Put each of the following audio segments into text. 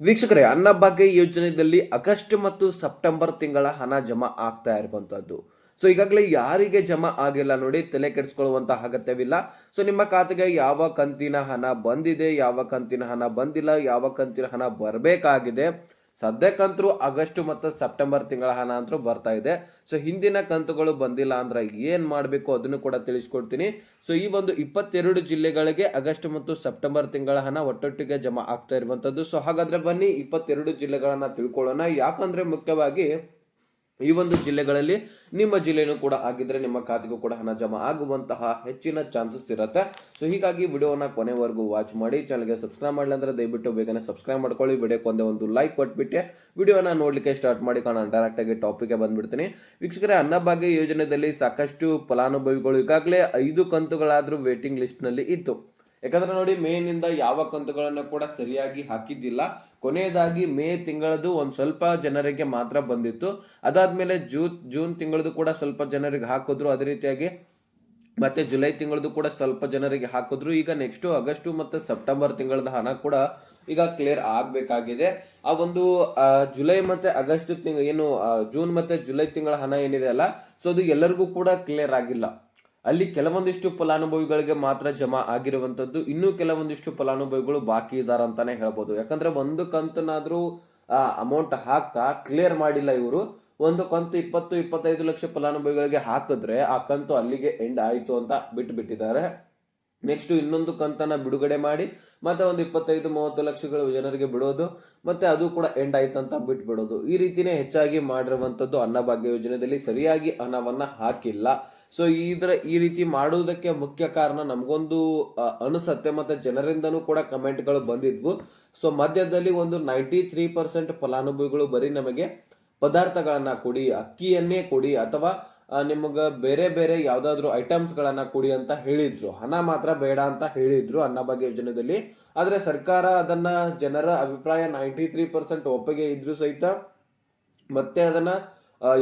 ವೀಕ್ಷಕರೇ ಅನ್ನಭಾಗ್ಯ ಯೋಜನೆಯಲ್ಲಿ ಆಗಸ್ಟ್ ಮತ್ತು ಸೆಪ್ಟೆಂಬರ್ ತಿಂಗಳ ಹಣ ಜಮಾ ಆಗ್ತಾ ಇರುವಂತದ್ದು ಸೊ ಈಗಾಗಲೇ ಯಾರಿಗೆ ಜಮಾ ಆಗಿಲ್ಲ ನೋಡಿ, ತಲೆ ಕೆಡಿಸ್ಕೊಳ್ಳುವಂತ ಅಗತ್ಯವಿಲ್ಲ. ಸೊ ನಿಮ್ಮ ಖಾತೆಗೆ ಯಾವ ಕಂತಿನ ಹಣ ಬಂದಿದೆ, ಯಾವ ಕಂತಿನ ಹಣ ಬಂದಿಲ್ಲ, ಯಾವ ಕಂತಿನ ಹಣ ಬರಬೇಕಾಗಿದೆ ಸದ್ಯಕ್ಕಂತರೂ ಆಗಸ್ಟ್ ಮತ್ತು ಸೆಪ್ಟೆಂಬರ್ ತಿಂಗಳ ಹಣ ಅಂತೂ ಬರ್ತಾ ಇದೆ. ಸೊ, ಹಿಂದಿನ ಕಂತುಗಳು ಬಂದಿಲ್ಲ ಅಂದ್ರೆ ಏನ್ ಮಾಡಬೇಕು ಅದನ್ನು ಕೂಡ ತಿಳಿಸ್ಕೊಡ್ತೀನಿ. ಸೊ, ಈ ಒಂದು ಇಪ್ಪತ್ತೆರಡು ಜಿಲ್ಲೆಗಳಿಗೆ ಆಗಸ್ಟ್ ಮತ್ತು ಸೆಪ್ಟೆಂಬರ್ ತಿಂಗಳ ಹಣ ಒಟ್ಟೊಟ್ಟಿಗೆ ಜಮಾ ಆಗ್ತಾ ಇರುವಂತದ್ದು ಸೊ, ಹಾಗಾದ್ರೆ ಬನ್ನಿ ಇಪ್ಪತ್ತೆರಡು ಜಿಲ್ಲೆಗಳನ್ನ ತಿಳ್ಕೊಳ್ಳೋಣ. ಯಾಕಂದ್ರೆ ಮುಖ್ಯವಾಗಿ ಈ ಒಂದು ಜಿಲ್ಲೆಗಳಲ್ಲಿ ನಿಮ್ಮ ಜಿಲ್ಲೆನೂ ಕೂಡ ಆಗಿದ್ರೆ ನಿಮ್ಮ ಖಾತೆಗೂ ಕೂಡ ಹಣ ಜಮಾ ಆಗುವಂತಹ ಹೆಚ್ಚಿನ ಚಾನ್ಸಸ್ ಇರುತ್ತೆ. ಸೊ ಹೀಗಾಗಿ ವಿಡಿಯೋನ ಕೊನೆವರೆಗೂ ವಾಚ್ ಮಾಡಿ ಚಾನಲ್ಗೆ ಸಬ್ಸ್ಕ್ರೈಬ್ ಮಾಡಲಿ ಅಂದ್ರೆ ದಯವಿಟ್ಟು ಬೇಗನೆ ಸಬ್ಸ್ಕ್ರೈಬ್ ಮಾಡ್ಕೊಳ್ಳಿ. ವಿಡಿಯೋಕ್ಕೆ ಒಂದೇ ಒಂದು ಲೈಕ್ ಕೊಟ್ಬಿಟ್ಟೆ ವಿಡಿಯೋನ ನೋಡಲಿಕ್ಕೆ ಸ್ಟಾರ್ಟ್ ಮಾಡಿ ಕಾಣ ಡೈರೆಕ್ಟ್ ಆಗಿ ಟಾಪಿಕ್ಗೆ ಬಂದ್ಬಿಡ್ತೀನಿ. ವೀಕ್ಷಕರೇ, ಅನ್ನಭಾಗ್ಯ ಯೋಜನೆಯಲ್ಲಿ ಸಾಕಷ್ಟು ಫಲಾನುಭವಿಗಳು ಈಗಾಗಲೇ ಐದು ಕಂತುಗಳಾದರೂ ವೇಟಿಂಗ್ ಲಿಸ್ಟ್ನಲ್ಲಿ ಇತ್ತು ಯಾಕಂದ್ರೆ ನೋಡಿ ಮೇನಿಂದ ಯಾವ ಕಂತುಗಳನ್ನು ಕೂಡ ಸರಿಯಾಗಿ ಹಾಕಿದ್ದಿಲ್ಲ. ಕೊನೆಯದಾಗಿ ಮೇ ತಿಂಗಳದು ಒಂದು ಸ್ವಲ್ಪ ಜನರಿಗೆ ಮಾತ್ರ ಬಂದಿತ್ತು. ಅದಾದ್ಮೇಲೆ ಜೂನ್ ಜೂನ್ ತಿಂಗಳದು ಕೂಡ ಸ್ವಲ್ಪ ಜನರಿಗೆ ಹಾಕಿದ್ರು. ಅದೇ ರೀತಿಯಾಗಿ ಮತ್ತೆ ಜುಲೈ ತಿಂಗಳದು ಕೂಡ ಸ್ವಲ್ಪ ಜನರಿಗೆ ಹಾಕಿದ್ರು. ಈಗ ನೆಕ್ಸ್ಟ್ ಆಗಸ್ಟ್ ಮತ್ತೆ ಸೆಪ್ಟೆಂಬರ್ ತಿಂಗಳದ ಹಣ ಕೂಡ ಈಗ ಕ್ಲಿಯರ್ ಆಗ್ಬೇಕಾಗಿದೆ. ಆ ಒಂದು ಜುಲೈ ಮತ್ತೆ ಆಗಸ್ಟ್ ತಿಂಗ್, ಏನು ಜೂನ್ ಮತ್ತೆ ಜುಲೈ ತಿಂಗಳ ಹಣ ಏನಿದೆ ಅಲ್ಲ, ಸೊ ಅದು ಎಲ್ಲರಿಗೂ ಕೂಡ ಕ್ಲಿಯರ್ ಆಗಿಲ್ಲ. ಅಲ್ಲಿ ಕೆಲವೊಂದಿಷ್ಟು ಫಲಾನುಭವಿಗಳಿಗೆ ಮಾತ್ರ ಜಮಾ ಆಗಿರುವಂತದ್ದು, ಇನ್ನೂ ಕೆಲವೊಂದಿಷ್ಟು ಫಲಾನುಭವಿಗಳು ಬಾಕಿ ಇದ್ದಾರೆ ಅಂತಾನೆ ಹೇಳ್ಬೋದು. ಯಾಕಂದ್ರೆ ಒಂದು ಕಂತನಾದ್ರೂ ಅಮೌಂಟ್ ಹಾಕ್ತಾ ಕ್ಲಿಯರ್ ಮಾಡಿಲ್ಲ ಇವರು. ಒಂದು ಕಂತು ಇಪ್ಪತ್ತು, ಇಪ್ಪತ್ತೈದು ಲಕ್ಷ ಫಲಾನುಭವಿಗಳಿಗೆ ಹಾಕಿದ್ರೆ ಆ ಕಂತು ಅಲ್ಲಿಗೆ ಎಂಡ್ ಆಯ್ತು ಅಂತ ಬಿಟ್ಟು ಬಿಟ್ಟಿದ್ದಾರೆ ನೆಕ್ಸ್ಟ್ ಇನ್ನೊಂದು ಕಂತನ್ನ ಬಿಡುಗಡೆ ಮಾಡಿ, ಮತ್ತೆ ಒಂದು ಇಪ್ಪತ್ತೈದು, ಮೂವತ್ತು ಲಕ್ಷಗಳು ಜನರಿಗೆ ಬಿಡೋದು, ಮತ್ತೆ ಅದು ಕೂಡ ಎಂಡ್ ಆಯ್ತು ಅಂತ ಬಿಟ್ಟು ಬಿಡೋದು ಈ ರೀತಿನೇ ಹೆಚ್ಚಾಗಿ ಮಾಡಿರುವಂತದ್ದು ಅನ್ನಭಾಗ್ಯ ಯೋಜನೆಯಲ್ಲಿ ಸರಿಯಾಗಿ ಹಣವನ್ನ ಹಾಕಿಲ್ಲ. ಸೊ ಇದರ ಈ ರೀತಿ ಮಾಡುವುದಕ್ಕೆ ಮುಖ್ಯ ಕಾರಣ ನಮಗೊಂದು ಅನಿಸತ್ತೆ ಮತ್ತೆ ಜನರಿಂದನೂ ಕೂಡ ಕಮೆಂಟ್ಗಳು ಬಂದಿದ್ವು. ಸೊ ಮಧ್ಯದಲ್ಲಿ ಒಂದು ನೈಂಟಿ ತ್ರೀ ಪರ್ಸೆಂಟ್ ಫಲಾನುಭವಿಗಳು ಬರೀ ನಮಗೆ ಪದಾರ್ಥಗಳನ್ನ ಕೊಡಿ, ಅಕ್ಕಿಯನ್ನೇ ಕೊಡಿ ಅಥವಾ ನಿಮಗೆ ಬೇರೆ ಬೇರೆ ಯಾವ್ದಾದ್ರು ಐಟಮ್ಸ್ ಗಳನ್ನ ಕೊಡಿ ಅಂತ ಹೇಳಿದ್ರು. ಹಣ ಮಾತ್ರ ಬೇಡ ಅಂತ ಹೇಳಿದ್ರು ಅನ್ನಭಾಗ್ಯ ಯೋಜನೆಯಲ್ಲಿ ಆದ್ರೆ ಸರ್ಕಾರ ಅದನ್ನ ಜನರ ಅಭಿಪ್ರಾಯ ನೈಂಟಿ ತ್ರೀ ಪರ್ಸೆಂಟ್ ಒಪ್ಪಿಗೆ ಇದ್ರು ಸಹಿತ ಮತ್ತೆ ಅದನ್ನ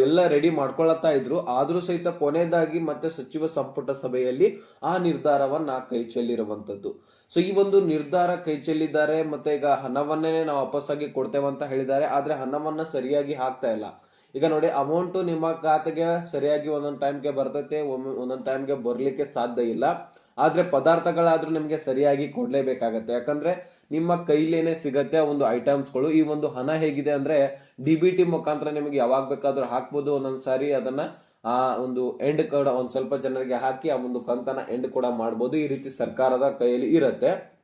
ಎಲ್ಲ ರೆಡಿ ಮಾಡ್ಕೊಳತ್ತಾ ಇದ್ರು. ಆದರೂ ಸಹಿತ ಕೊನೆಯದಾಗಿ ಮತ್ತೆ ಸಚಿವ ಸಂಪುಟ ಸಭೆಯಲ್ಲಿ ಆ ನಿರ್ಧಾರವನ್ನ ಕೈ ಚೆಲ್ಲಿರುವಂಥದ್ದು ಸೊ ಈ ಒಂದು ನಿರ್ಧಾರ ಕೈ ಚೆಲ್ಲಿದ್ದಾರೆ, ಮತ್ತೆ ಈಗ ಹಣವನ್ನೇ ನಾವು ವಾಪಸ್ಸಾಗಿ ಕೊಡ್ತೇವೆ ಅಂತ ಹೇಳಿದ್ದಾರೆ. ಆದ್ರೆ ಹಣವನ್ನ ಸರಿಯಾಗಿ ಹಾಕ್ತಾ ಇಲ್ಲ. ಈಗ ನೋಡಿ ಅಮೌಂಟ್ ನಿಮ್ಮ ಖಾತೆಗೆ ಸರಿಯಾಗಿ ಒಂದೊಂದು ಟೈಮ್ಗೆ ಬರ್ತೈತೆ ಒಂದೊಂದು ಟೈಮ್ಗೆ ಬರ್ಲಿಕ್ಕೆ ಸಾಧ್ಯ ಇಲ್ಲ. ಆದ್ರೆ ಪದಾರ್ಥಗಳಾದರೂ ನಿಮಗೆ ಸರಿಯಾಗಿ ಕೊಡಲೇಬೇಕಾಗತ್ತೆ. ಯಾಕಂದರೆ ನಿಮ್ಮ ಕೈಲೇನೆ ಸಿಗತ್ತೆ ಒಂದು ಐಟಮ್ಸ್ಗಳು. ಈ ಒಂದು ಹಣ ಹೇಗಿದೆ ಅಂದರೆ ಡಿ ಬಿ ಟಿ ಮುಖಾಂತರ ನಿಮಗೆ ಯಾವಾಗ ಬೇಕಾದರೂ ಹಾಕ್ಬೋದು ಒಂದೊಂದು ಸಾರಿ ಅದನ್ನು, ಆ, ಒಂದು ಎಂಡ್ ಕೂಡ ಒಂದು ಸ್ವಲ್ಪ ಜನರಿಗೆ ಹಾಕಿ ಆ ಒಂದು ಕಂತನ ಎಂಡ್ ಕೂಡ ಮಾಡ್ಬೋದು. ಈ ರೀತಿ ಸರ್ಕಾರದ ಕೈಯಲ್ಲಿ ಇರತ್ತೆ.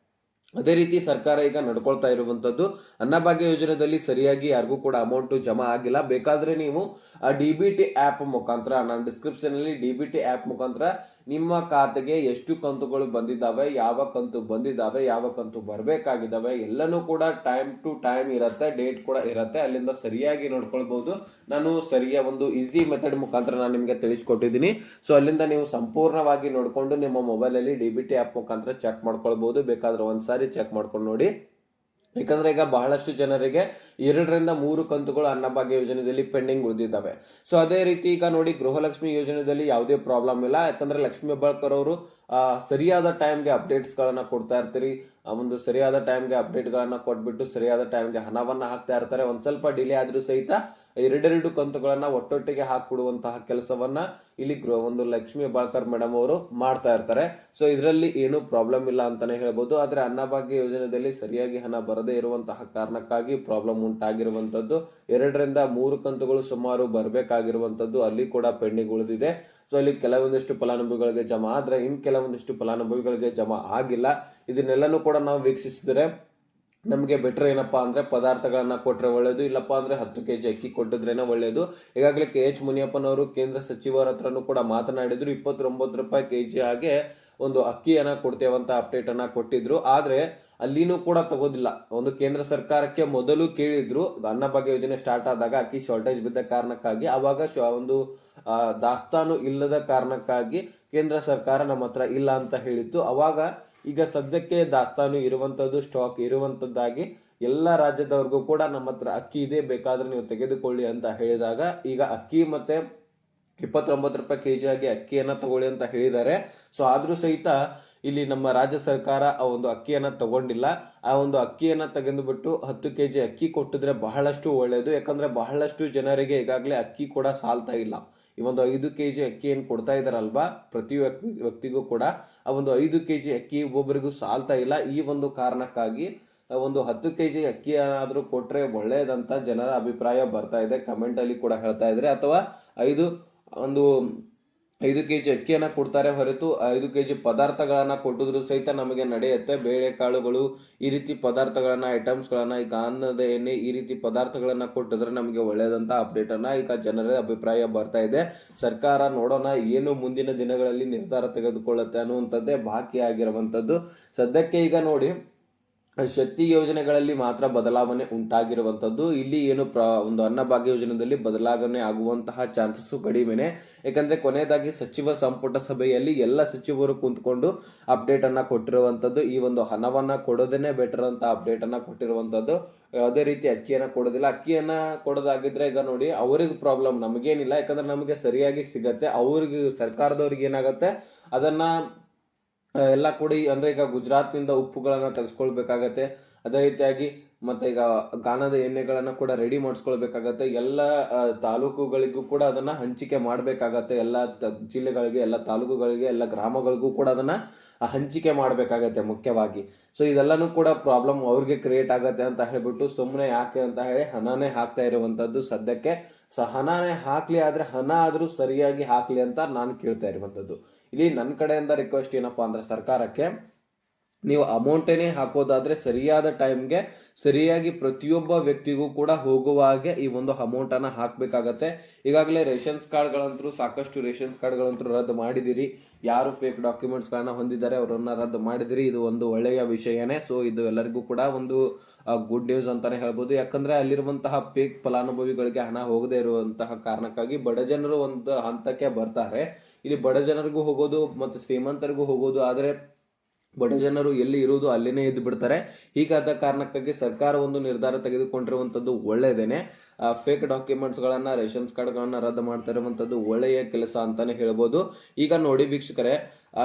ಅದೇ ರೀತಿ ಸರ್ಕಾರ ಈಗ ನಡ್ಕೊಳ್ತಾ ಇರುವಂತದ್ದು ಅನ್ನಭಾಗ್ಯ ಯೋಜನೆಯಲ್ಲಿ ಸರಿಯಾಗಿ ಯಾರಿಗೂ ಕೂಡ ಅಮೌಂಟ್ ಜಮಾ ಆಗಿಲ್ಲ. ಬೇಕಾದ್ರೆ ನೀವು, ಆ ಡಿ ಬಿ ಟಿ ಆಪ್ ಮುಖಾಂತರ, ನಾನು ಡಿಸ್ಕ್ರಿಪ್ಷನ್ ಅಲ್ಲಿ ಡಿ ಬಿ ಟಿ ಆಪ್ ಮುಖಾಂತರ ನಿಮ್ಮ ಖಾತೆಗೆ ಎಷ್ಟು ಕಂತುಗಳು ಬಂದಿದ್ದಾವೆ, ಯಾವ ಕಂತು ಬಂದಿದ್ದಾವೆ, ಯಾವ ಕಂತು ಬರಬೇಕಾಗಿದ್ದಾವೆ, ಎಲ್ಲನೂ ಕೂಡ ಟೈಮ್ ಟು ಟೈಮ್ ಇರುತ್ತೆ ಡೇಟ್ ಕೂಡ ಇರುತ್ತೆ. ಅಲ್ಲಿಂದ ಸರಿಯಾಗಿ ನೋಡ್ಕೊಳ್ಬಹುದು. ನಾನು ಸರಿಯ ಒಂದು ಈಸಿ ಮೆಥಡ್ ಮುಖಾಂತರ ನಾನು ನಿಮಗೆ ತಿಳಿಸ್ಕೊಟ್ಟಿದ್ದೀನಿ. ಸೊ ಅಲ್ಲಿಂದ ನೀವು ಸಂಪೂರ್ಣವಾಗಿ ನೋಡಿಕೊಂಡು ನಿಮ್ಮ ಮೊಬೈಲ್ ಅಲ್ಲಿ ಡಿ ಬಿ ಟಿ ಆಪ್ ಮುಖಾಂತರ ಚೆಕ್ ಮಾಡ್ಕೊಳ್ಬಹುದು. ಬೇಕಾದ್ರೆ ಚೆಕ್ ಮಾಡ್ಕೊಂಡು ನೋಡಿ. ಯಾಕಂದ್ರೆ ಈಗ ಬಹಳಷ್ಟು ಜನರಿಗೆ ಎರಡರಿಂದ ಮೂರು ಕಂತುಗಳು ಅನ್ನಭಾಗ್ಯ ಯೋಜನೆಯಲ್ಲಿ ಪೆಂಡಿಂಗ್ ಉಳಿದಿದ್ದಾವೆ. ಸೊ ಅದೇ ರೀತಿ ಈಗ ನೋಡಿ ಗೃಹಲಕ್ಷ್ಮಿ ಯೋಜನೆಯಲ್ಲಿ ಯಾವುದೇ ಪ್ರಾಬ್ಲಮ್ ಇಲ್ಲ. ಯಾಕಂದ್ರೆ ಲಕ್ಷ್ಮೀ ಹೆಬ್ಬಾಳ್ಕರ್ ಅವರು ಸರಿಯಾದ ಟೈಮ್ಗೆ ಅಪ್ಡೇಟ್ಸ್ ಗಳನ್ನ ಕೊಡ್ತಾ ಇರ್ತೀರಿ. ಆ, ಒಂದು ಸರಿಯಾದ ಟೈಮ್ಗೆ ಅಪ್ಡೇಟ್ ಗಳನ್ನ ಕೊಟ್ಬಿಟ್ಟು ಸರಿಯಾದ ಟೈಮ್ಗೆ ಹಣವನ್ನ ಹಾಕ್ತಾ ಇರ್ತಾರೆ. ಒಂದ್ ಸ್ವಲ್ಪ ಡಿಲೇ ಆದ್ರೂ ಸಹಿತ ಎರಡೆರಡು ಕಂತುಗಳನ್ನ ಒಟ್ಟೊಟ್ಟಿಗೆ ಹಾಕ್ಬಿಡುವಂತಹ ಕೆಲಸವನ್ನ ಇಲ್ಲಿ ಒಂದು ಲಕ್ಷ್ಮೀ ಬಾಳ್ಕರ್ ಮೇಡಮ್ ಅವರು ಮಾಡ್ತಾ ಇರ್ತಾರೆ. ಸೊ ಇದರಲ್ಲಿ ಏನು ಪ್ರಾಬ್ಲಮ್ ಇಲ್ಲ ಅಂತಾನೆ ಹೇಳ್ಬೋದು. ಆದ್ರೆ ಅನ್ನಭಾಗ್ಯ ಯೋಜನೆಯಲ್ಲಿ ಸರಿಯಾಗಿ ಹಣ ಬರದೇ ಇರುವಂತಹ ಕಾರಣಕ್ಕಾಗಿ ಪ್ರಾಬ್ಲಮ್ ಉಂಟಾಗಿರುವಂತದ್ದು ಎರಡರಿಂದ ಮೂರು ಕಂತುಗಳು ಸುಮಾರು ಬರಬೇಕಾಗಿರುವಂತದ್ದು ಅಲ್ಲಿ ಕೂಡ ಪೆಂಡಿಂಗ್ ಉಳಿದಿದೆ. ಸೊ ಅಲ್ಲಿ ಕೆಲವೊಂದಿಷ್ಟು ಫಲಾನುಭವಿಗಳಿಗೆ ಜಮಾ ಆದ್ರೆ ಇನ್ ಕೆಲವೊಂದಿಷ್ಟು ಫಲಾನುಭವಿಗಳಿಗೆ ಜಮಾ ಆಗಿಲ್ಲ. ಇದನ್ನೆಲ್ಲನೂ ಕೂಡ ನಾವು ವೀಕ್ಷಿಸಿದರೆ ನಮಗೆ ಬೆಟರ್ ಏನಪ್ಪಾ ಅಂದ್ರೆ ಪದಾರ್ಥಗಳನ್ನು ಕೊಟ್ಟರೆ ಒಳ್ಳೇದು, ಇಲ್ಲಪ್ಪ ಅಂದ್ರೆ ಹತ್ತು ಕೆ ಜಿ ಅಕ್ಕಿ ಕೊಟ್ಟಿದ್ರೇನೆ ಒಳ್ಳೇದು. ಈಗಾಗಲೇ ಕೆ ಎಚ್ ಮುನಿಯಪ್ಪನವರು ಕೇಂದ್ರ ಸಚಿವರ ಹತ್ರನೂ ಕೂಡ ಮಾತನಾಡಿದ್ರು, ಇಪ್ಪತ್ತೊಂಬತ್ತು ರೂಪಾಯಿ ಕೆ ಜಿ ಹಾಗೆ ಒಂದು ಅಕ್ಕಿಯನ್ನ ಕೊಡ್ತೇವಂತ ಅಪ್ಡೇಟ್ ಅನ್ನ ಕೊಟ್ಟಿದ್ರು. ಆದ್ರೆ ಅಲ್ಲಿನೂ ಕೂಡ ತಗೋದಿಲ್ಲ. ಒಂದು ಕೇಂದ್ರ ಸರ್ಕಾರಕ್ಕೆ ಮೊದಲು ಕೇಳಿದ್ರು ಅನ್ನಭಾಗ್ಯ ಯೋಜನೆ ಸ್ಟಾರ್ಟ್ ಆದಾಗ ಅಕ್ಕಿ ಶಾರ್ಟೇಜ್ ಬಿದ್ದ ಕಾರಣಕ್ಕಾಗಿ. ಆವಾಗ ಒಂದು ದಾಸ್ತಾನು ಇಲ್ಲದ ಕಾರಣಕ್ಕಾಗಿ ಕೇಂದ್ರ ಸರ್ಕಾರ ನಮ್ಮ ಹತ್ರ ಇಲ್ಲ ಅಂತ ಹೇಳಿತ್ತು. ಅವಾಗ ಈಗ ಸದ್ಯಕ್ಕೆ ದಾಸ್ತಾನು ಇರುವಂತದ್ದು, ಸ್ಟಾಕ್ ಇರುವಂತದ್ದಾಗಿ ಎಲ್ಲ ರಾಜ್ಯದವ್ರಿಗೂ ಕೂಡ ನಮ್ಮ ಹತ್ರ ಅಕ್ಕಿ ಇದೆ, ಬೇಕಾದ್ರೆ ನೀವು ತೆಗೆದುಕೊಳ್ಳಿ ಅಂತ ಹೇಳಿದಾಗ ಈಗ ಅಕ್ಕಿ ಮತ್ತೆ ಇಪ್ಪತ್ತೊಂಬತ್ತು ರೂಪಾಯಿ ಕೆ ಜಿ ಆಗಿ ಅಕ್ಕಿಯನ್ನ ತಗೊಳ್ಳಿ ಅಂತ ಹೇಳಿದ್ದಾರೆ. ಸೊ ಆದ್ರೂ ಸಹಿತ ಇಲ್ಲಿ ನಮ್ಮ ರಾಜ್ಯ ಸರ್ಕಾರ ಆ ಒಂದು ಅಕ್ಕಿಯನ್ನ ತಗೊಂಡಿಲ್ಲ. ಆ ಒಂದು ಅಕ್ಕಿಯನ್ನ ತೆಗೆದುಬಿಟ್ಟು ಹತ್ತು ಕೆ ಜಿ ಅಕ್ಕಿ ಕೊಟ್ಟಿದ್ರೆ ಬಹಳಷ್ಟು ಒಳ್ಳೆಯದು ಯಾಕಂದ್ರೆ ಬಹಳಷ್ಟು ಜನರಿಗೆ ಈಗಾಗಲೇ ಅಕ್ಕಿ ಕೂಡ ಸಾಲ್ತಾ ಇಲ್ಲ. ಈ ಒಂದು ಐದು ಕೆ ಜಿ ಅಕ್ಕಿ ಏನು ಕೊಡ್ತಾ ಇದ್ದಾರಲ್ವಾ? ಪ್ರತಿ ವ್ಯಕ್ತಿ, ವ್ಯಕ್ತಿಗೂ ಕೂಡ ಆ ಒಂದು ಐದು ಕೆ ಜಿ ಅಕ್ಕಿ ಒಬ್ಬೊಬ್ಬರಿಗೂ ಸಾಲ್ತಾ ಇಲ್ಲ. ಈ ಒಂದು ಕಾರಣಕ್ಕಾಗಿ ಒಂದು ಹತ್ತು ಕೆ ಜಿ ಅಕ್ಕಿ ಏನಾದರೂ ಕೊಟ್ಟರೆ ಒಳ್ಳೆಯದಂತ ಜನರ ಅಭಿಪ್ರಾಯ ಬರ್ತಾ ಇದೆ. ಕಮೆಂಟಲ್ಲಿ ಕೂಡ ಹೇಳ್ತಾ ಇದ್ದಾರೆ ಅಥವಾ ಐದು ಒಂದು ಐದು ಕೆ ಜಿ ಅಕ್ಕಿಯನ್ನು ಕೊಡ್ತಾರೆ ಹೊರತು ಐದು ಕೆ ಜಿ ಪದಾರ್ಥಗಳನ್ನು ಕೊಟ್ಟಿದ್ರು ಸಹಿತ ನಮಗೆ ನಡೆಯುತ್ತೆ. ಬೇಳೆಕಾಳುಗಳು ಈ ರೀತಿ ಪದಾರ್ಥಗಳನ್ನು, ಐಟಮ್ಸ್ಗಳನ್ನು, ಈಗ ಅನ್ನದ ಎಣ್ಣೆ ಈ ರೀತಿ ಪದಾರ್ಥಗಳನ್ನು ಕೊಟ್ಟಿದ್ರೆ ನಮಗೆ ಒಳ್ಳೆಯದಂತ ಅಪ್ಡೇಟನ್ನು ಈಗ ಜನರ ಅಭಿಪ್ರಾಯ ಬರ್ತಾ ಇದೆ. ಸರ್ಕಾರ ನೋಡೋಣ ಏನು ಮುಂದಿನ ದಿನಗಳಲ್ಲಿ ನಿರ್ಧಾರ ತೆಗೆದುಕೊಳ್ಳುತ್ತೆ ಅನ್ನುವಂಥದ್ದೇ ಬಾಕಿ ಆಗಿರುವಂಥದ್ದು. ಸದ್ಯಕ್ಕೆ ಈಗ ನೋಡಿ ಶಕ್ತಿ ಯೋಜನೆಗಳಲ್ಲಿ ಮಾತ್ರ ಬದಲಾವಣೆ ಉಂಟಾಗಿರುವಂಥದ್ದು. ಇಲ್ಲಿ ಏನು ಪ್ರ, ಒಂದು ಅನ್ನಭಾಗ್ಯ ಯೋಜನೆಯಲ್ಲಿ ಬದಲಾವಣೆ ಆಗುವಂತಹ ಚಾನ್ಸಸ್ ಕಡಿಮೆನೆ. ಯಾಕಂದ್ರೆ ಕೊನೆಯದಾಗಿ ಸಚಿವ ಸಂಪುಟ ಸಭೆಯಲ್ಲಿ ಎಲ್ಲ ಸಚಿವರು ಕುಂತ್ಕೊಂಡು ಅಪ್ಡೇಟ್ ಅನ್ನ ಕೊಟ್ಟಿರುವಂಥದ್ದು. ಈ ಒಂದು ಹಣವನ್ನ ಕೊಡೋದೇನೆ ಬೆಟರ್ ಅಂತ ಅಪ್ಡೇಟ್ ಅನ್ನ ಕೊಟ್ಟಿರುವಂಥದ್ದು. ಯಾವುದೇ ರೀತಿ ಅಕ್ಕಿಯನ್ನ ಕೊಡೋದಿಲ್ಲ. ಅಕ್ಕಿಯನ್ನ ಕೊಡೋದಾಗಿದ್ರೆ ಈಗ ನೋಡಿ, ಅವ್ರಿಗೆ ಪ್ರಾಬ್ಲಮ್ ನಮಗೇನಿಲ್ಲ. ಯಾಕಂದರೆ ನಮಗೆ ಸರಿಯಾಗಿ ಸಿಗತ್ತೆ. ಅವ್ರಿಗೆ, ಸರ್ಕಾರದವ್ರಿಗೆ ಏನಾಗುತ್ತೆ, ಅದನ್ನ ಎಲ್ಲ ಕೂಡಿ ಅಂದ್ರೆ ಈಗ ಗುಜರಾತ್ನಿಂದ ಉಪ್ಪುಗಳನ್ನ ತೆಗೆಸ್ಕೊಳ್ಬೇಕಾಗತ್ತೆ. ಅದೇ ರೀತಿಯಾಗಿ ಮತ್ತೆ ಈಗ ಗಾನದ ಎಣ್ಣೆಗಳನ್ನ ಕೂಡ ರೆಡಿ ಮಾಡಿಸ್ಕೊಳ್ಬೇಕಾಗತ್ತೆ. ಎಲ್ಲ ತಾಲೂಕುಗಳಿಗೂ ಕೂಡ ಅದನ್ನ ಹಂಚಿಕೆ ಮಾಡಬೇಕಾಗತ್ತೆ. ಎಲ್ಲ ಜಿಲ್ಲೆಗಳಿಗೆ, ಎಲ್ಲ ತಾಲೂಕುಗಳಿಗೆ, ಎಲ್ಲ ಗ್ರಾಮಗಳಿಗೂ ಕೂಡ ಅದನ್ನ ಹಂಚಿಕೆ ಮಾಡಬೇಕಾಗತ್ತೆ ಮುಖ್ಯವಾಗಿ. ಸೊ ಇದೆಲ್ಲನೂ ಕೂಡ ಪ್ರಾಬ್ಲಮ್ ಅವ್ರಿಗೆ ಕ್ರಿಯೇಟ್ ಆಗತ್ತೆ ಅಂತ ಹೇಳ್ಬಿಟ್ಟು ಸುಮ್ಮನೆ ಯಾಕೆ ಅಂತ ಹೇಳಿ ಹಣನೇ ಹಾಕ್ತಾ ಇರುವಂಥದ್ದು ಸದ್ಯಕ್ಕೆ. ಸೊ ಹಣನೇ ಹಾಕ್ಲಿ ಆದ್ರೆ ಹಣ ಆದ್ರೂ ಸರಿಯಾಗಿ ಹಾಕ್ಲಿ ಅಂತ ನಾನು ಕೇಳ್ತಾ ಇರುವಂತದ್ದು. ಇಲ್ಲಿ ನನ್ನ ಕಡೆಯಿಂದ ರಿಕ್ವೆಸ್ಟ್ ಏನಪ್ಪ ಅಂದ್ರೆ ಸರ್ಕಾರಕ್ಕೆ ನೀವು ಅಮೌಂಟೇನೆ ಹಾಕೋದಾದ್ರೆ ಸರಿಯಾದ ಟೈಮ್ಗೆ ಸರಿಯಾಗಿ ಪ್ರತಿಯೊಬ್ಬ ವ್ಯಕ್ತಿಗೂ ಕೂಡ ಹೋಗುವ ಹಾಗೆ ಈ ಒಂದು ಅಮೌಂಟ್ ಅನ್ನ ಹಾಕ್ಬೇಕಾಗತ್ತೆ. ಈಗಾಗಲೇ ರೇಷನ್ಸ್ ಕಾರ್ಡ್ಗಳಂತೂ ಸಾಕಷ್ಟು ರೇಷನ್ಸ್ ಕಾರ್ಡ್ಗಳಂತೂ ರದ್ದು ಮಾಡಿದಿರಿ. ಯಾರು ಫೇಕ್ ಡಾಕ್ಯುಮೆಂಟ್ಸ್ ಗಳನ್ನ ಹೊಂದಿದ್ದಾರೆ ಅವರನ್ನ ರದ್ದು ಮಾಡಿದಿರಿ. ಇದು ಒಂದು ಒಳ್ಳೆಯ ವಿಷಯನೇ. ಸೊ ಇದು ಎಲ್ಲರಿಗೂ ಕೂಡ ಒಂದು ಗುಡ್ ನ್ಯೂಸ್ ಅಂತಾನೆ ಹೇಳ್ಬೋದು. ಯಾಕಂದ್ರೆ ಅಲ್ಲಿರುವಂತಹ ಫೇಕ್ ಫಲಾನುಭವಿಗಳಿಗೆ ಹಣ ಹೋಗದೇ ಇರುವಂತಹ ಕಾರಣಕ್ಕಾಗಿ ಬಡ ಜನರು ಒಂದು ಹಂತಕ್ಕೆ ಬರ್ತಾರೆ. ಇಲ್ಲಿ ಬಡ ಜನರಿಗೂ ಹೋಗೋದು ಮತ್ತು ಶ್ರೀಮಂತರಿಗೂ ಹೋಗೋದು, ಆದರೆ ಬಡ ಜನರು ಎಲ್ಲಿ ಇರುವುದು ಅಲ್ಲಿನೇ ಇದ್ದು ಬಿಡ್ತಾರೆ. ಹೀಗಾದ ಕಾರಣಕ್ಕಾಗಿ ಸರ್ಕಾರ ಒಂದು ನಿರ್ಧಾರ ತೆಗೆದುಕೊಂಡಿರುವಂತದ್ದು ಒಳ್ಳೆಯದೇನೆ ಫೇಕ್ ಡಾಕ್ಯುಮೆಂಟ್ಸ್ ಗಳನ್ನ ರೇಷನ್ಸ್ ಕಾರ್ಡ್ ಗಳನ್ನ ರದ್ದು ಮಾಡ್ತಾ ಇರುವಂತದ್ದು ಒಳ್ಳೆಯ ಕೆಲಸ ಅಂತಾನೆ ಹೇಳ್ಬೋದು. ಈಗ ನೋಡಿ ವೀಕ್ಷಕರೇ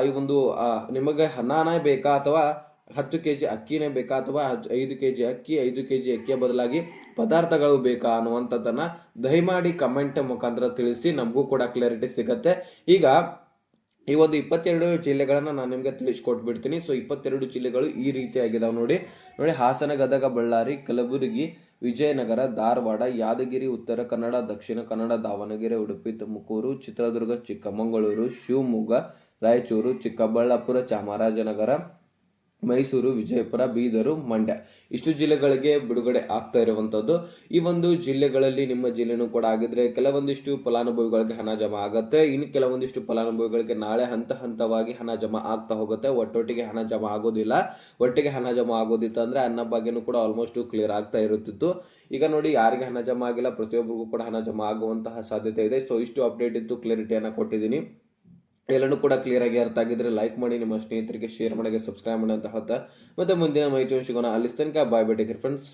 ಈ ಒಂದು ನಿಮಗೆ ಹಣನೇ ಬೇಕಾ ಅಥವಾ ಹತ್ತು ಕೆ ಜಿ ಅಕ್ಕಿನೇ ಬೇಕಾ ಅಥವಾ ಐದು ಕೆ ಜಿ ಅಕ್ಕಿ, ಐದು ಕೆ ಜಿ ಅಕ್ಕಿಯ ಬದಲಾಗಿ ಪದಾರ್ಥಗಳು ಬೇಕಾ ಅನ್ನುವಂಥದ್ದನ್ನ ದಯಮಾಡಿ ಕಮೆಂಟ್ ಮುಖಾಂತರ ತಿಳಿಸಿ, ನಮಗೂ ಕೂಡ ಕ್ಲಾರಿಟಿ ಸಿಗತ್ತೆ. ಈಗ ಈ ಒಂದು ಇಪ್ಪತ್ತೆರಡು ಜಿಲ್ಲೆಗಳನ್ನು ನಾನು ನಿಮಗೆ ತಿಳಿಸ್ಕೊಟ್ಬಿಡ್ತೀನಿ. ಸೊ ಇಪ್ಪತ್ತೆರಡು ಜಿಲ್ಲೆಗಳು ಈ ರೀತಿಯಾಗಿದ್ದಾವೆ ನೋಡಿ. ನೋಡಿ, ಹಾಸನ, ಗದಗ, ಬಳ್ಳಾರಿ, ಕಲಬುರಗಿ, ವಿಜಯನಗರ, ಧಾರವಾಡ, ಯಾದಗಿರಿ, ಉತ್ತರ ಕನ್ನಡ, ದಕ್ಷಿಣ ಕನ್ನಡ, ದಾವಣಗೆರೆ, ಉಡುಪಿ, ತುಮಕೂರು, ಚಿತ್ರದುರ್ಗ, ಚಿಕ್ಕಮಗಳೂರು, ಶಿವಮೊಗ್ಗ, ರಾಯಚೂರು, ಚಿಕ್ಕಬಳ್ಳಾಪುರ, ಚಾಮರಾಜನಗರ ಮೈಸೂರು, ವಿಜಯಪುರ, ಬೀದರು, ಮಂಡ್ಯ. ಇಷ್ಟು ಜಿಲ್ಲೆಗಳಿಗೆ ಬಿಡುಗಡೆ ಆಗ್ತಾ ಇರುವಂಥದ್ದು ಈ ಒಂದು ಜಿಲ್ಲೆಗಳಲ್ಲಿ ನಿಮ್ಮ ಜಿಲ್ಲೆನೂ ಕೂಡ ಆಗಿದ್ರೆ ಕೆಲವೊಂದಿಷ್ಟು ಫಲಾನುಭವಿಗಳಿಗೆ ಹಣ ಜಮಾ ಆಗುತ್ತೆ. ಇನ್ನು ಕೆಲವೊಂದಿಷ್ಟು ಫಲಾನುಭವಿಗಳಿಗೆ ನಾಳೆ ಹಂತ ಹಂತವಾಗಿ ಹಣ ಜಮಾ ಆಗ್ತಾ ಹೋಗುತ್ತೆ. ಒಟ್ಟೊಟ್ಟಿಗೆ ಹಣ ಜಮಾ ಆಗೋದಿಲ್ಲ. ಒಟ್ಟಿಗೆ ಹಣ ಜಮಾ ಆಗೋದಿತ್ತು ಅಂದ್ರೆ ಅನ್ನ ಬಗ್ಗೆನೂ ಕೂಡ ಆಲ್ಮೋಸ್ಟ್ ಕ್ಲಿಯರ್ ಆಗ್ತಾ ಇರುತ್ತಿತ್ತು. ಈಗ ನೋಡಿ ಯಾರಿಗೆ ಹಣ ಜಮಾ ಆಗಿಲ್ಲ, ಪ್ರತಿಯೊಬ್ಬರಿಗೂ ಕೂಡ ಹಣ ಜಮಾ ಆಗುವಂತಹ ಸಾಧ್ಯತೆ ಇದೆ. ಸೊ ಇಷ್ಟು ಅಪ್ಡೇಟ್ ಇತ್ತು ಕ್ಲಾರಿಟಿಯನ್ನ ಕೊಟ್ಟಿದ್ದೀನಿ. ಎಲ್ಲನೂ ಕೂಡ ಕ್ಲಿಯರ್ ಆಗಿ ಅರ್ಥ ಆಗಿದ್ರೆ ಲೈಕ್ ಮಾಡಿ, ನಿಮ್ಮ ಸ್ನೇಹಿತರಿಗೆ ಶೇರ್ ಮಾಡಿ ಸಬ್ಸ್ಕ್ರೈಬ್ ಮಾಡಿ ಅಂತ ಹೇಳ್ತಾ. ಮತ್ತೆ ಮುಂದಿನ ಮಾಹಿತಿ ಸಿಗೋಣ ಅಲ್ಲಿ ತನಕ ಬಾಯ್ ಬೇಟೆ ಫ್ರೆಂಡ್ಸ್